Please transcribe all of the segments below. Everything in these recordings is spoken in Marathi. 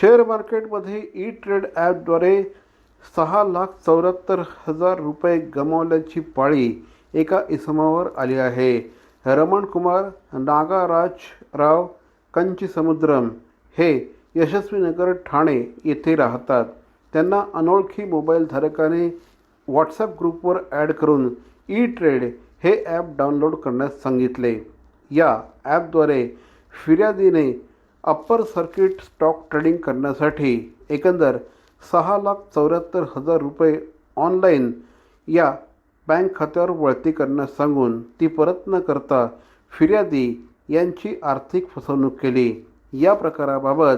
शेअर मार्केटमध्ये ई ट्रेड ॲपद्वारे सहा लाख चौऱ्याहत्तर हजार रुपये गमावल्याची पाळी एका इसमावर आली आहे. रमण कुमार नागाराजराव कंचीसमुद्रम हे यशस्वीनगर ठाणे येथे राहतात. त्यांना अनोळखी मोबाईल धारकाने व्हॉट्सॲप ग्रुपवर ॲड करून ई ट्रेड हे ॲप डाउनलोड करण्यास सांगितले. या ॲपद्वारे फिर्यादीने अप्पर सर्किट स्टॉक ट्रेडिंग करण्यासाठी एकंदर सहा लाख चौऱ्याहत्तर हजार रुपये ऑनलाईन या बँक खात्यावर वळती करण्यास सांगून ती परत न करता फिर्यादी यांची आर्थिक फसवणूक केली. या प्रकाराबाबत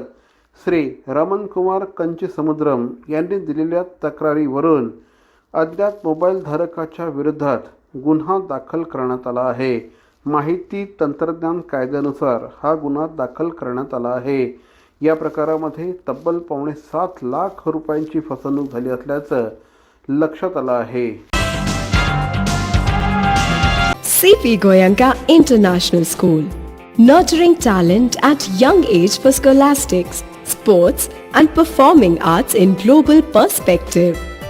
श्री रमणकुमार कंचीसमुद्रम यांनी दिलेल्या तक्रारीवरून अज्ञात मोबाईलधारकाच्या विरोधात गुन्हा दाखल करण्यात आला आहे. माहिती तंत्रज्ञान कायद्यानुसार हा गुन्हा दाखल करण्यात आला आहे. या प्रकारामध्ये तब्बल पावणे सात लाख रुपयांची फसवणूक झाली असल्याचं लक्षात आलं आहे. CP Goenka international school nurturing talent at young age for scholastics sports and performing arts in global perspective